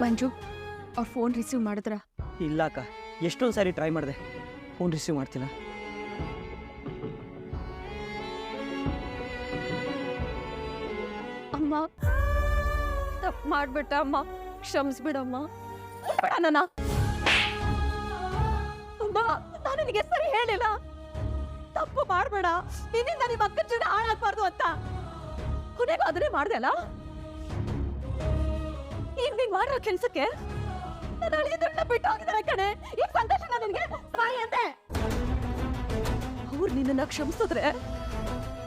ಮಂಜು ಅವ್ರ phone receive ಮಾಡಿದ್ರ? ಇಲ್ಲ ಅಕ್ಕ ಎಷ್ಟೊಂದು ಸಾರಿ ಟ್ರೈ ಮಾಡಿದೆ. ಫೋನ್ ರಿಸೀವ್ ಮಾಡ್ತಿಲ್ಲ. ಅಮ್ಮ ತಪ್ಪು ಮಾಡ್ಬಿಟ್ಟ ಅಮ್ಮ ಕ್ಷಮಿಸ್ಬಿಡಮ್ಮ ನನ್ನ ನಿನಗೆ ಸರಿ ಹೇಳಿಲ್ಲ. ತಪ್ಪು ಮಾಡಬೇಡ. ನಿನ್ನಿಂದ ನಿಮ್ಮ ಅಕ್ಕನ ಜೊತೆ ಹಾಳಾಗ್ಬಾರ್ದು ಅಂತ. ಕೊನೆಗೂ ಅದನ್ನೇ ಮಾಡಿದೆ ಅಲ್ಲ? ಈಗ ನೀನ್ ಮಾಡಿರೋ ಕೆಲ್ಸಕ್ಕೆ ನನ್ನ ಅಳಿಯದನ್ನ ಬಿಟ್ಟು ಹೋಗಿದ್ದಾರೆ ಕಣೆ. ಈ ಸಂತೋಷ ನನಗೆ ಅಂದೆ. ಅವ್ರು ನಿನ್ನನ್ನ ಕ್ಷಮಿಸಿದ್ರೆ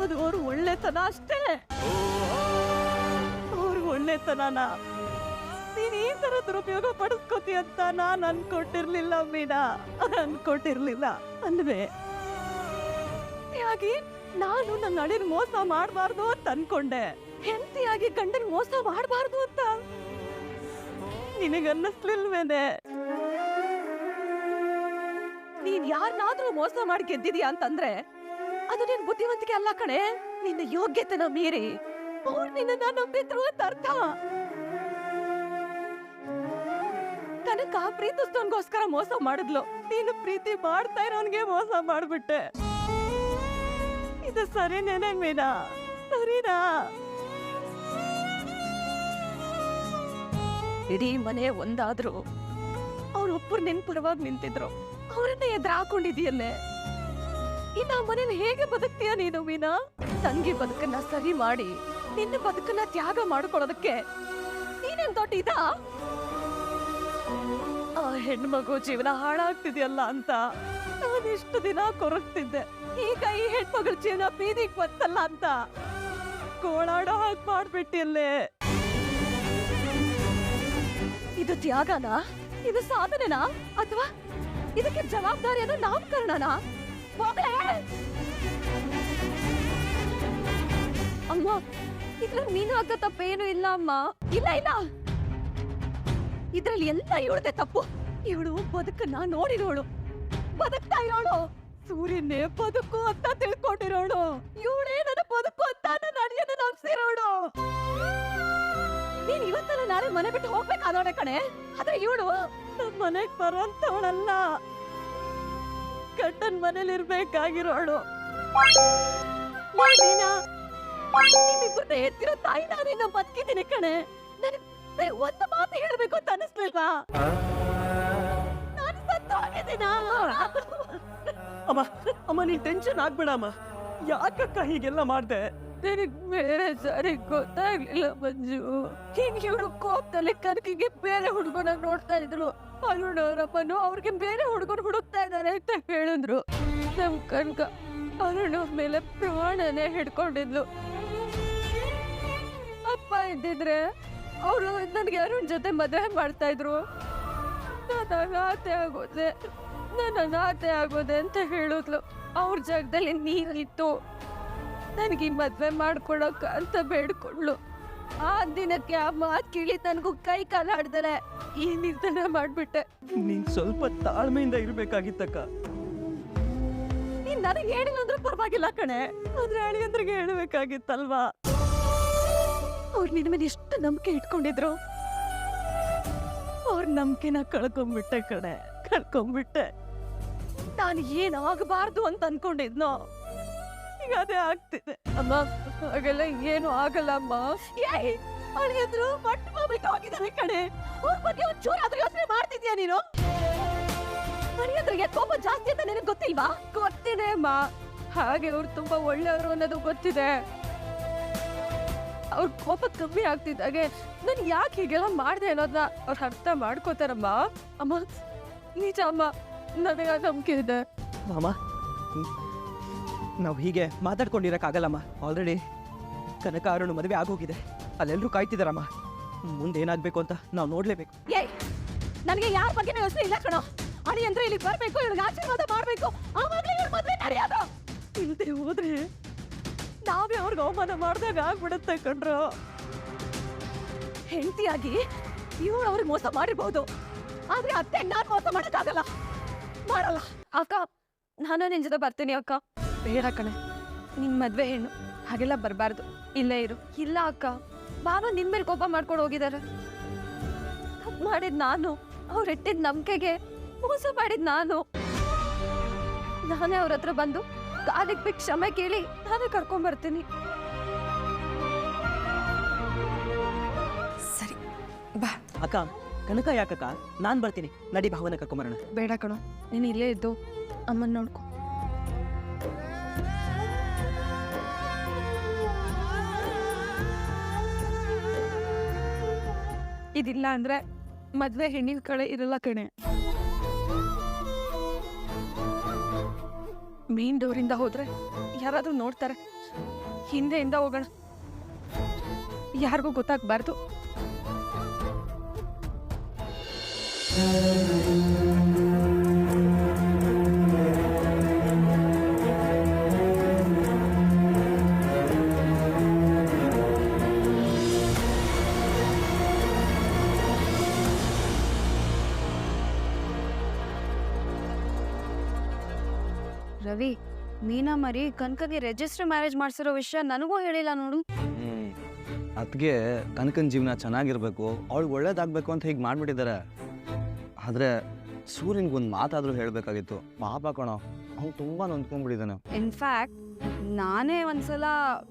ಅದು ಅವ್ರ ಒಳ್ಳೆತನ ಅಷ್ಟೇ. ಅವ್ರ ಒಳ್ಳೆತನನ ನೀನ್ ಈ ತರ ದುರುಪಯೋಗ ಪಡಿಸ್ಕೋತಿ ಅಂತ ನಾನ್ ಅನ್ಕೊಟ್ಟಿರ್ಲಿಲ್ಲ ಮೀನಾ. ಅನ್ಕೊಟ್ಟಿರ್ಲಿಲ್ಲ. ಹಾಗೆ ನಾನು ನನ್ನ ಅಳಿನ ಮೋಸ ಮಾಡಬಾರ್ದು ಅಂತ ಅನ್ಕೊಂಡೆ. ಹೆಂಡತಿಯಾಗಿ ಗಂಡನ್ ಮೋಸ ಮಾಡಬಾರ್ದು ಅಂತ. ನಿನಗನ್ನಿಸ್ಲಿಲ್ವೇನೆ? ನೀನ್ ಯಾರನ್ನಾದ್ರೂ ಮೋಸ ಮಾಡಿ ಗೆದ್ದಿದ್ಯಾ ಅಂತಂದ್ರೆ, ಅದು ನಿನ್ ಬುದ್ಧಿವಂತಿಕೆ ಅಲ್ಲ ಕಣೆ. ನಿನ್ನ ಯೋಗ್ಯತೆನ ಮೀರಿ. ಅವ್ರು ನಿನ್ನ ನಂಬಿದ್ರು ಅಂತ ಅರ್ಥ. ಕನಕ ಪ್ರೀತಿಸ್ತವನ್ಗೋಸ್ಕರ ಮೋಸ ಮಾಡಿದ್ಲು. ನೀನು ಪ್ರೀತಿ ಮಾಡ್ತಾ ಇರೋನ್ಗೆ ಮೋಸ ಮಾಡ್ಬಿಟ್ಟೆ. ಇದು ಸರಿನೇನೆ ಮೀನಾ? ಸರಿನಾ? ಇಡೀ ಮನೆ ಒಂದಾದ್ರು ಅವ್ರೊಬ್ಬರು ನಿನ್ ಪರವಾಗಿ ನಿಂತಿದ್ರು. ಅವರನ್ನ ಎದುರು ಇನ್ನ ಆ ಮನೇಲಿ ಹೇಗೆ ಬದುಕ್ತೀಯ ನೀನು ಮೀನಾ? ತಂಗಿ ಬದುಕನ್ನ ಸರಿ ಮಾಡಿ, ನಿನ್ನ ಬದುಕನ್ನ ತ್ಯಾಗ ಮಾಡ್ಕೊಳ್ಳೋದಕ್ಕೆ ನೀನೇನ್ ದೊಡ್ಡ ಇದಾ? ಹೆಣ್ಮಗು ಜೀವನ ಹಾಳಾಗ್ತಿದೆಯಲ್ಲ ಅಂತ ನಾನು ಇಷ್ಟು ದಿನ ಕೊರಗ್ತಿದ್ದೆ. ಈಗ ಈ ಹೆಣ್ಮಗಳ ಜೀವನ ಬೀದಿಗೆ ಬಂತಲ್ಲ ಅಂತ. ಗೋಳಾಡೋ ಹಾಗೆ ಮಾಡ್ಬಿಟ್ಟಿಲ್ಲೇ ಇದು ತ್ಯಾಗನಾ? ಇದು ಸಾಧನೆನಾ? ಅಥವಾ ಇದಕ್ಕೆ ಜವಾಬ್ದಾರಿಯನ್ನು ನಾಮಕರಣನಾ ಅಮ್ಮ, ಇದ್ರಲ್ಲಿ ನೀನು ಹಾಕೋ ತಪ್ಪೇನು ಇಲ್ಲ ಅಮ್ಮ. ಇಲ್ಲ ಇಲ್ಲ. ಇದ್ರಲ್ಲಿ ಎಲ್ಲ ಇವಳದೆ ತಪ್ಪು. ಇವಳು ಬದುಕನ್ನ ನೋಡಿರೋಳು. ಬದುಕ್ತಾ ಇರೋಳು. ಸೂರ್ಯನೇ ಬದುಕು ಅಂತ ತಿಳ್ಕೊಂಡಿರೋಳು. ಇವಳೇ ನನ್ನ ಬದುಕು ಅಂತ ನನ್ನ ಅಡಿಯನ್ನ ನಂಬಿಸಿರೋಳು. ನೀನ್ ಇವತ್ತಲ್ಲ ನಾಳೆ ಮನೆ ಬಿಟ್ಟು ಹೋಗ್ಬೇಕಾದವಳೆ ಕಣೆ. ಆದ್ರೆ ಇವಳು ನನ್ ಮನೆಗ್ ಬರೋಂತವಳಲ್ಲ. ಗಂಡನ್ ಮನೇಲಿ ಇರ್ಬೇಕಾಗಿರೋಳು. ಎತ್ತಿರೋ ತಾಯಿ ನಾನಿನ್ನ ಬದುಕಿದ್ದೀನಿ ಕಣೆ. ನನಗೆ ಒಂದು ಮಾತು ಹೇಳ್ಬೇಕು ಅಂತ ಅನಿಸ್ಲಿಲ್ವಾ? ಅಮ್ಮ. ಅಮ್ಮ ನೀ ಟೆನ್ಷನ್ ಆಗ್ಬೇಡ ಅಮ್ಮ. ಯಾಕಕ್ಕ ಹೀಗೆಲ್ಲ ಮಾಡ್ದೆ? ನನಗ್ ಬೇರೆ ಸರಿ ಗೊತ್ತಾಗ್ಲಿಲ್ಲ ಮಂಜು. ಹಿಂಗೆ ಇವಳು ಕೋಪದಲ್ಲಿ ಕನಕಿಗೆ ಬೇರೆ ಹುಡುಗನ ನೋಡ್ತಾ ಇದ್ರು. ಅರುಣ್ ಅವರಪ್ಪನು ಅವ್ರಿಗೆ ಬೇರೆ ಹುಡುಗರು ಹುಡುಕ್ತಾ ಇದ್ದಾರೆ ಅಂತ ಹೇಳಿದ್ರು. ನಮ್ ಕನಕ ಅರುಣ್ ಮೇಲೆ ಪ್ರಾಣನೇ ಹಿಡ್ಕೊಂಡಿದ್ಲು. ಅಪ್ಪ ಇದ್ದಿದ್ರೆ ಅವರು ನನಗೆ ಅರುಣ್ ಜೊತೆ ಮದುವೆ ಮಾಡ್ತಾ ಇದ್ರು. ನಾನು ಅನಾಥೆ ಆಗೋದೆ ನಾನು ಅನಾಥೆ ಆಗೋದೆ ಅಂತ ಹೇಳಿದ್ಲು. ಅವ್ರ ಜಾಗದಲ್ಲಿ ನೀರಿತ್ತು. ನನಗೆ ಮದುವೆ ಮಾಡ್ಕೊಳಕ ಅಂತ ಬೇಡ್ಕೊಂಡ್ಲು ಆ ದಿನಕ್ಕೆ ಆ ಮಾತು ಕೇಳಿ ನನಗೂ ಕೈ ಕಾಲ ಆಡ್ದಾರೆ. ಈ ನಿರ್ಧಾರ ಮಾಡ್ಬಿಟ್ಟೆ. ನೀನ್ ಸ್ವಲ್ಪ ತಾಳ್ಮೆಯಿಂದ ಇರಬೇಕಾಗಿತ್ತಕ್ಕ. ನೀನ್ ನನಗೆ ಹೇಳಿಲ್ಲ ಅಂದ್ರೆ ಪರವಾಗಿಲ್ಲ ಕಣೆ. ಆದ್ರೆ ಅಳಿಯಂದ್ರಿಗೆ ಹೇಳಬೇಕಾಗಿತ್ತಲ್ವಾ? ಅವ್ರು ನಿನ್ನ ಮೇಲೆ ಎಷ್ಟು ನಂಬಿಕೆ ಇಟ್ಕೊಂಡಿದ್ರು? ಅವ್ರ ನಂಬಿಕೆನ ಕಳ್ಕೊಂಡ್ಬಿಟ್ಟೆ ಕಣೆ ಕಳ್ಕೊಂಡ್ಬಿಟ್ಟೆ ನಾನು ಏನಾಗಬಾರ್ದು ಅಂತ ಅನ್ಕೊಂಡಿದ್ನೋ ಈಗ ಅದೇ ಆಗ್ತಿದೆ. ಅಮ್ಮ ಹಾಗೆಲ್ಲ ಏನು ಆಗಲ್ಲ ಅಮ್ಮ. ಏಯ್ ಎದುರು ಮಟ್ಟ ಬಿಟ್ಟು ಹೋಗಿದ್ದಾರೆ ಕಣೆ. ಅವ್ರ ಬಗ್ಗೆ ಒಂಚೂರಾದ್ರೂ ಯೋಚನೆ ಮಾಡ್ತಿದ್ಯಾ ನೀನು? ಮನೆಯದ್ರಿಗೆ ಕೋಪ ಜಾಸ್ತಿ ಅಂತ ನಿನಗೆ ಗೊತ್ತಿಲ್ವಾ? ಗೊತ್ತಿದೆ ಅಮ್ಮ. ಹಾಗೆ ಅವ್ರು ತುಂಬಾ ಒಳ್ಳೆಯವರು ಅನ್ನೋದು ಗೊತ್ತಿದೆ. ಅವ್ರ ಕೋಪ ಕಮ್ಮಿ ಆಗ್ತಿದ್ದಾಗೆ ನಾನು ಯಾಕೆ ಹೀಗೆಲ್ಲ ಮಾಡಿದೆ ಅನ್ನೋದನ್ನ ಅವ್ರು ಅರ್ಥ ಮಾಡ್ಕೋತಾರಮ್ಮ. ಅಮ್ಮ ನಿಜ ಅಮ್ಮ ನನಗೆ ಆ ನಂಬಿಕೆ ಇದೆ. ಮಾಮ ನಾವು ಹೀಗೆ ಮಾತಾಡ್ಕೊಂಡಿರೋಕ್ಕಾಗಲ್ಲಮ್ಮ. ಆಲ್ರೆಡಿ ಕನಕ ಅರುಣ್ ಮದುವೆ ಆಗೋಗಿದೆ. ಅಲ್ಲೆಲ್ಲರೂ ಕಾಯ್ತಿದಾರಮ್ಮ. ಮುಂದೆ ಏನಾಗಬೇಕು ಅಂತ ನಾವು ನೋಡಲೇಬೇಕು. ಏಯ್ ನನಗೆ ಯಾರ ಬಗ್ಗೆ ಯೋಚನೆ ಇಲ್ಲ ಕಣೋ. ಅಳಿ ಅಂದ್ರೆ ಇಲ್ಲಿಗೆ ಬರಬೇಕು ಇವ್ರಿಗೆ ಆಶೀರ್ವಾದ ಮಾಡಬೇಕು. ಆವಾಗಲೇ ಇವ್ರ ಮದುವೆ ನಡೆಯೋದು. ಇಲ್ಲದೆ ಹೋದ್ರೆ ನಾವೇ ಅವ್ರಿಗೆ ಅವಮಾನ ಮಾಡಿದಾಗ ಆಗ್ಬಿಡುತ್ತೆ ಕಣ್ರು. ಹೆಂಡತಿಯಾಗಿ ಇವ್ರು ಅವ್ರಿಗೆ ಮೋಸ ಮಾಡಿರ್ಬೋದು. ಆದ್ರೆ ಅತ್ತೆ ನಾನು ಮೋಸ ಮಾಡೋಕ್ಕಾಗಲ್ಲ. ಮಾಡಲ್ಲ. ಅಕ್ಕ ನಾನು ನಿನ್ ಜೊತೆ ಬರ್ತೀನಿ ಅಕ್ಕ. ಬೇಡ ಕಣೆ. ನಿನ್ ಮದ್ವೆ ಹೆಣ್ಣು ಹಾಗೆಲ್ಲ ಬರಬಾರ್ದು. ಇಲ್ಲೇ ಇರು. ಇಲ್ಲ ಅಕ್ಕ. ಬಾಬಾ ನಿನ್ ಮೇಲೆ ಕೋಪ ಮಾಡ್ಕೊಂಡು ಹೋಗಿದ್ದಾರೆ ತಪ್ಪು ಮಾಡಿದ್ ನಾನು. ಅವ್ರು ಇಟ್ಟಿದ್ ನಂಬಿಕೆಗೆ ಮೋಸ ಮಾಡಿದ್ ನಾನು. ನಾನೇ ಅವ್ರ ಹತ್ರ ಬಂದು ಕಾಲಿಗೆ ಬಿಟ್ಟು ಕ್ಷಮೆ ಕೇಳಿ ನಾನೇ ಕರ್ಕೊಂಡ್ ಬರ್ತೀನಿ. ಸರಿ ಬಾ. ಅಕ್ಕ ಕನಕ ಯಾಕಕ್ಕ? ನಾನು ಬರ್ತೀನಿ. ನಡಿ ಭಾವನ ಕರ್ಕೊಂಬರೋಣ. ಬೇಡ ಕಣೋ ನೀನು ಇಲ್ಲೇ ಇದ್ದು ಅಮ್ಮನ ನೋಡ್ಕೊ. ಇದಿಲ್ಲ ಅಂದ್ರೆ ಮದ್ವೆ ಹೆಣ್ಣಿನ ಕಡೆ ಇರಲ್ಲ ಕಣೆ. ಮೇನ್ ಡೋರಿಂದ ಹೋದ್ರೆ ಯಾರಾದ್ರೂ ನೋಡ್ತಾರೆ. ಹಿಂದೆಯಿಂದ ಹೋಗೋಣ. ಯಾರಿಗೂ ಗೊತ್ತಾಗ್ಬಾರ್ದು. ರವಿ. ಮೀನಾ ಮರಿ ಕನಕಗೆ ರಿಜಿಸ್ಟರ್ ಮ್ಯಾರೇಜ್ ಮಾಡ್ಸಿರೋ ವಿಷಯ ನನಗೂ ಹೇಳಿಲ್ಲ ನೋಡು. ಹ್ಮ್. ಅದಕ್ಕೆ ಕನಕನ ಜೀವನ ಚೆನ್ನಾಗಿರ್ಬೇಕು ಅವಳು ಒಳ್ಳೇದಾಗಬೇಕು ಅಂತ ಹೀಗೆ ಮಾಡಿಬಿಟ್ಟಿದ್ದಾರೆ ಆದರೆ ಸೂರ್ಯನಿಗೆ ಒಂದು ಮಾತಾದರೂ ಹೇಳಬೇಕಾಗಿತ್ತು. ಪಾಪ ಕಣೋ ಅವ್ನು ತುಂಬ ನೊಂದ್ಕೊಂಡ್ಬಿಟ್ಟಿದ್ದಾನೆ ಇನ್ಫ್ಯಾಕ್ಟ್ ನಾನೇ ಒಂದ್ಸಲ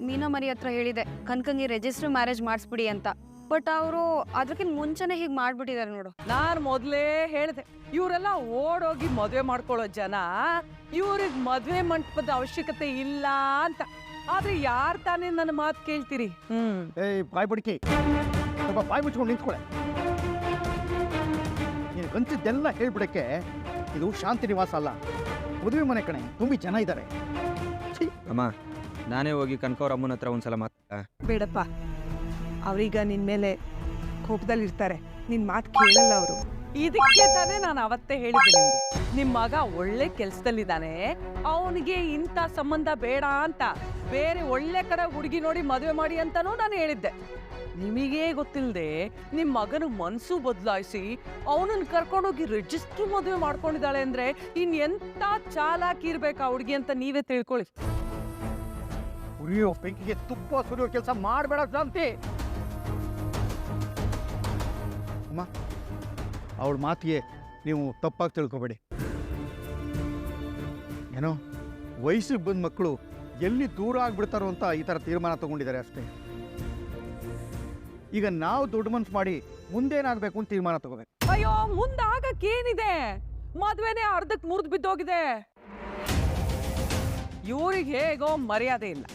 ಮೀನಾ ಮರಿ ಹತ್ರ ಹೇಳಿದೆ ಕನಕಂಗೆ ರಿಜಿಸ್ಟರ್ ಮ್ಯಾರೇಜ್ ಮಾಡಿಸ್ಬಿಡಿ ಅಂತ. ಬಟ್ ಅವರು ಅದಕ್ಕಿಂತ ಮುಂಚೆನೆ ಹೀಗೆ ಮಾಡ್ಬಿಟ್ಟಿದ್ದಾರೆ ನೋಡು. ನಾನು ಮೊದಲೇ ಹೇಳಿದೆ ಇವರೆಲ್ಲ ಓಡೋಗಿ ಮದುವೆ ಮಾಡ್ಕೊಳ್ಳೋ ಜನ ಇವ್ರಿಗೆ ಮದುವೆ ಮಂಟಪದ ಅವಶ್ಯಕತೆ ಇಲ್ಲ ಅಂತ. ಆದ್ರೆ ಯಾರು ತಾನೇ ನನ್ನ ಮಾತು ಕೇಳ್ತೀರಿ? ಹ್ಮ್. ಏಯ್ ಬಾಯ್ ಬಡ್ಕಿ. ಸ್ವಲ್ಪ ಬಾಯ್ ಮುಚ್ಕೊಂಡು ನಿಂತ್ಕೊಳೆ. ನೀನು ಕಂಚಿದ್ದೆಲ್ಲ ಹೇಳ್ಬಿಡಕ್ಕೆ ಇದು ಶಾಂತಿ ನಿವಾಸ ಅಲ್ಲ. ಮದುವೆ ಮನೆ ಕಣೆ ತುಂಬಿ ಜನ ಇದ್ದಾರೆ ಅಮ್ಮ ನಾನೇ ಹೋಗಿ ಕನಕವ್ರ ಅಮ್ಮನ ಹತ್ರ ಒಂದ್ಸಲ ಮಾತಾ ಬೇಡಪ್ಪ. ಅವ್ರೀಗ ನಿನ್ನ ಮೇಲೆ ಕೋಪದಲ್ಲಿರ್ತಾರೆ. ನಿನ್ನ ಮಾತು ಕೇಳಲ್ಲ ಅವರು. ಇದಕ್ಕೆ ತಾನೇ ನಾನು ಅವತ್ತೇ ಹೇಳಿದ್ದೆ ನಿಮಗೆ. ನಿಮ್ಮ ಮಗ ಒಳ್ಳೆ ಕೆಲ್ಸದಲ್ಲಿದ್ದಾನೆ ಅವನಿಗೆ ಇಂಥ ಸಂಬಂಧ ಬೇಡ ಅಂತ. ಬೇರೆ ಒಳ್ಳೆ ಕಡೆ ಹುಡುಗಿ ನೋಡಿ ಮದುವೆ ಮಾಡಿ ಅಂತಾನೂ ನಾನು ಹೇಳಿದ್ದೆ. ನಿಮಗೇ ಗೊತ್ತಿಲ್ಲದೆ ನಿಮ್ಮ ಮಗನ ಮನಸ್ಸು ಬದಲಾಯಿಸಿ ಅವನನ್ನು ಕರ್ಕೊಂಡೋಗಿ ರಿಜಿಸ್ಟ್ರ್ ಮದುವೆ ಮಾಡ್ಕೊಂಡಿದ್ದಾಳೆ ಅಂದರೆ ಇನ್ನು ಎಂಥ ಚಾಲಾಕಿ ಇರ್ಬೇಕು ಆ ಹುಡುಗಿ ಅಂತ ನೀವೇ ತಿಳ್ಕೊಳ್ಳಿ. ಉರಿಯೋ ಬೆಂಕಿಗೆ ತುಪ್ಪ ಸುರಿಯೋ ಕೆಲಸ ಮಾಡಬೇಡ ಶಾಂತಿ. ಅಮ್ಮ ಅವಳ ಮಾತಿಗೆ ನೀವು ತಪ್ಪಾಗಿ ತಿಳ್ಕೊಬೇಡಿ. ಏನೋ ವಯಸ್ಸಿಗೆ ಬಂದ ಮಕ್ಕಳು ಎಲ್ಲಿ ದೂರ ಆಗ್ಬಿಡ್ತಾರೋ ಅಂತ ಈ ಥರ ತೀರ್ಮಾನ ತಗೊಂಡಿದ್ದಾರೆ ಅಷ್ಟೇ. ಈಗ ನಾವು ದೊಡ್ಡ ಮನ್ಸು ಮಾಡಿ ಮುಂದೇನಾಗಬೇಕು ಅಂತ ತೀರ್ಮಾನ ತಗೋಬೇಕು. ಅಯ್ಯೋ ಮುಂದಾಗಕ್ಕೇನಿದೆ ಮದ್ವೆನೇ ಅರ್ಧಕ್ ಮುರಿದು ಬಿದ್ದೋಗಿದೆ. ಇವ್ರಿಗೆ ಹೇಗೋ ಮರ್ಯಾದೆ ಇಲ್ಲ.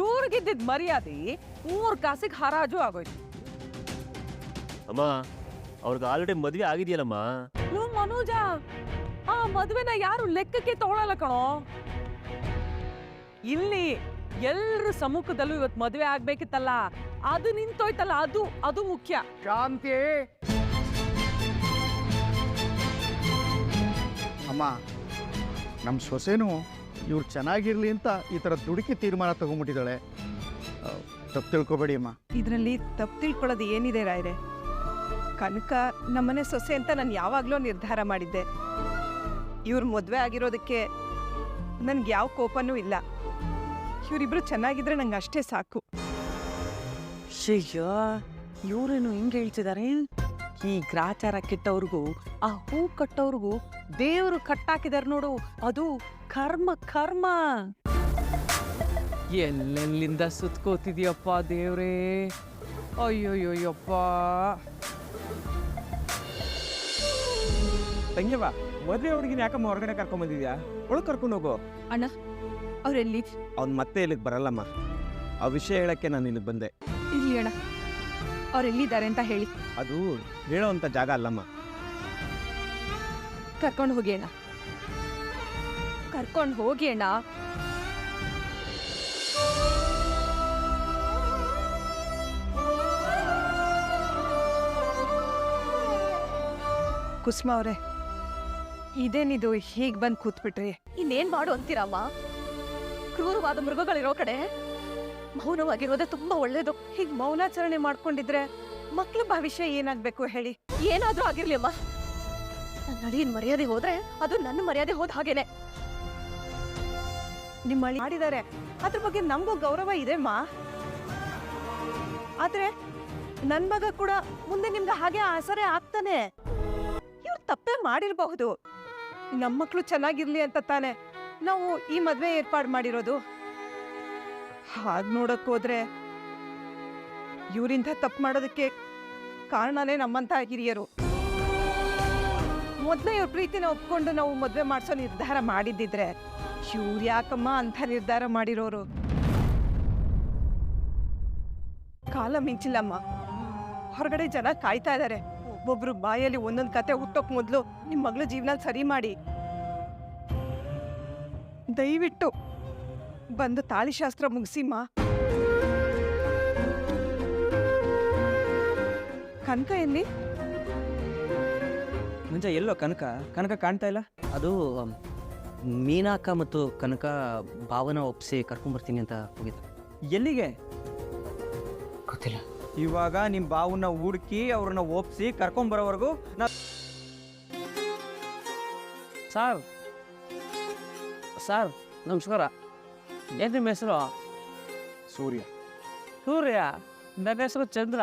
ಇವ್ರಿಗಿದ್ದಿದ್ ಮರ್ಯಾದೆ ಮೂರ್ ಕಾಸಿಗೆ ಹರಾಜು ಆಗೋಯ್ತು. ಅಮ್ಮ ಅವ್ರಿಗೆ ಆಲ್ರೆಡಿ ಮದ್ವೆ ಆಗಿದೆಯಲ್ಲಮ್ಮ? ಇವ್ ಮನೋಜ ಆ ಮದ್ವೆನ ಯಾರು ಲೆಕ್ಕಕ್ಕೆ ತಗೊಳಲ್ಲ ಕಣೋ. ಇಲ್ಲಿ ಎಲ್ರ ಸಮ್ಮುಖದಲ್ಲೂ ಇವತ್ ಮದ್ವೆ ಆಗ್ಬೇಕಿತ್ತಲ್ಲ ಅದು ನಿಂತೋಯ್ತಲ್ಲ ಅದು ಅದು ಮುಖ್ಯ. ಶಾಂತಿ! ಅಮ್ಮ ನಮ್ಮ ಸೊಸೆನೂ ಇವ್ರು ಚೆನ್ನಾಗಿರ್ಲಿ ಅಂತ ಈ ಥರ ದುಡುಕಿ ತೀರ್ಮಾನ ತಗೊಂಡ್ಬಿಟ್ಟಿದ್ದಾಳೆ ತಪ್ಪು ತಿಳ್ಕೊಬೇಡಿ ಅಮ್ಮ. ಇದರಲ್ಲಿ ತಪ್ಪು ತಿಳ್ಕೊಳ್ಳೋದು ಏನಿದೆ ರಾಯ್ರೆ? ಕನಕ ನಮ್ಮನೆ ಸೊಸೆ ಅಂತ ನಾನು ಯಾವಾಗಲೂ ನಿರ್ಧಾರ ಮಾಡಿದ್ದೆ. ಇವ್ರ ಮದುವೆ ಆಗಿರೋದಕ್ಕೆ ನನ್ಗೆ ಯಾವ ಕೋಪನೂ ಇಲ್ಲ. ಇವರಿಬ್ರು ಚೆನ್ನಾಗಿದ್ರೆ ನಂಗೆ ಅಷ್ಟೇ ಸಾಕು. ಶಯ್ಯ ಇವ್ರೇನು ಹಿಂಗ್ ಹೇಳ್ತಿದಾರೆ? ಈ ಗ್ರಾಚಾರ ಕೆಟ್ಟವ್ರಿಗೂ ಆ ಹೂ ಕಟ್ಟವ್ರಿಗೂ ದೇವರು ಕಟ್ಟಾಕಿದಾರೆ ನೋಡು ಅದು ಕರ್ಮ ಕರ್ಮ. ಎಲ್ಲೆಲ್ಲಿಂದ ಸುತ್ಕೋತಿದ್ಯಪ್ಪ ದೇವ್ರೇ? ಅಯ್ಯೋಯ್ಯೋಯಪ್ಪ ತಂಗಿಯವ್ವ ಮದುವೆ ಹುಡುಗಿನ ಯಾಕಮ್ಮ ಹೊರಗಡೆ ಕರ್ಕೊಂಡ್ ಬಂದಿದ್ಯಾ? ಒಳಗೆ ಕರ್ಕೊಂಡು ಹೋಗು. ಅವ್ರೆಲ್ಲಿ ಅವ್ನು ಮತ್ತೆ ಇಲ್ಲಿಗೆ ಬರಲ್ಲಮ್ಮ. ಆ ವಿಷಯ ಹೇಳಕ್ಕೆ ನಾನು ಇಲ್ಲಿಗೆ ಬಂದೆ. ಇಲ್ಲಿ ಅಣ್ಣ ಅವ್ರೆಲ್ಲಿದ್ದಾರೆ ಅಂತ ಹೇಳಿ. ಅದು ಹೇಳೋವಂಥ ಜಾಗ ಅಲ್ಲಮ್ಮ. ಕರ್ಕೊಂಡು ಹೋಗಿ ಅಣ್ಣ. ಕರ್ಕೊಂಡು ಹೋಗಿ ಅಣ್ಣ. ಕುಸುಮ ಅವರೇ ಇದೇನಿದು? ಹೀಗ್ ಬಂದ್ ಕೂತ್ಬಿಟ್ರಿ. ಇನ್ನೇನ್ ಮಾಡು ಅಂತೀರಮ್ಮ ಕ್ರೂರವಾದ ಮೃಗಗಳಿರೋ ಕಡೆ ಮೌನವಾಗಿರೋದೇ ತುಂಬಾ ಒಳ್ಳೇದು. ಹೀಗ್ ಮೌನಾಚರಣೆ ಮಾಡ್ಕೊಂಡಿದ್ರೆ ಮಕ್ಳ ಭವಿಷ್ಯ ಏನಾಗ್ಬೇಕು ಹೇಳಿ? ಏನಾದ್ರೂ ಆಗಿರ್ಲಿ ಅಮ್ಮ. ನನ್ನ ಅಳಿಯನ್ ಮರ್ಯಾದೆ ಹೋದ್ರೆ ಅದು ನನ್ನ ಮರ್ಯಾದೆ ಹೋದ ಹಾಗೇನೆ. ನಿಮ್ಮ ಅಳಿ ಮಾಡಿದ್ದಾರೆ. ಅದ್ರ ಬಗ್ಗೆ ನಮಗೂ ಗೌರವ ಇದೆ ಮಾ. ಆದ್ರೆ ನನ್ ಮಗ ಕೂಡ ಮುಂದೆ ನಿಮ್ಗೆ ಹಾಗೆ ಆಸರೆ ಆಗ್ತಾನೆ. ಇವ್ರು ತಪ್ಪೇ ಮಾಡಿರಬಹುದು. ನಮ್ಮ ಮಕ್ಕಳು ಚೆನ್ನಾಗಿರ್ಲಿ ಅಂತ ತಾನೆ ನಾವು ಈ ಮದ್ವೆ ಏರ್ಪಾಡು ಮಾಡಿರೋದು. ಹಾಗೆ ನೋಡಕ್ ಹೋದ್ರೆ ಇವರಿಂದ ತಪ್ಪು ಮಾಡೋದಕ್ಕೆ ಕಾರಣನೇ ನಮ್ಮಂತ ಹಿರಿಯರು. ಮೊದಲೇ ಇವ್ರ ಪ್ರೀತಿನ ಒಪ್ಕೊಂಡು ನಾವು ಮದ್ವೆ ಮಾಡಿಸೋ ನಿರ್ಧಾರ ಮಾಡಿದ್ದಿದ್ರೆ ಇವ್ರು ಯಾಕಮ್ಮ ಅಂತ ನಿರ್ಧಾರ ಮಾಡಿರೋರು? ಕಾಲ ಮಿಂಚಿಲ್ಲಮ್ಮ. ಹೊರಗಡೆ ಜನ ಕಾಯ್ತಾ ಇದ್ದಾರೆ ಒಬ್ಬೊಬ್ರು ಬಾಯಲ್ಲಿ ಒಂದೊಂದು ಕತೆ ಹುಟ್ಟೋಕ್ ಮೊದಲು ನಿಮ್ಮ ಮಗಳ ಜೀವನ ಸರಿ ಮಾಡಿ. ದಯವಿಟ್ಟು ಬಂದು ತಾಳಿಶಾಸ್ತ್ರ ಮುಗಿಸಿಮ್ಮ ಕನಕ ಎಲ್ಲಿ? ಮುಂಚ ಎಲ್ಲೋ ಕನಕ? ಕನಕ ಕಾಣ್ತಾ ಇಲ್ಲ? ಅದು ಮೀನಾಕ ಮತ್ತು ಕನಕ ಭಾವನ ಒಪ್ಪಿಸಿ ಕರ್ಕೊಂಡ್ಬರ್ತೀನಿ ಅಂತ ಹೋಗಿದ್ದ. ಎಲ್ಲಿಗೆ? ಗೊತ್ತಿಲ್ಲ. ಇವಾಗ ನಿಮ್ಮ ಬಾವನ್ನ ಹುಡುಕಿ ಅವ್ರನ್ನ ಒಪ್ಸಿ ಕರ್ಕೊಂಬರೋವರೆಗೂ ಬರೋವರೆಗೂ ಸರ್. ಸರ್ ನಮಸ್ಕಾರ. ಏನು ನಿಮ್ಮ ಹೆಸರು? ಸೂರ್ಯ. ಸೂರ್ಯ? ನನ್ನ ಹೆಸರು ಚಂದ್ರ.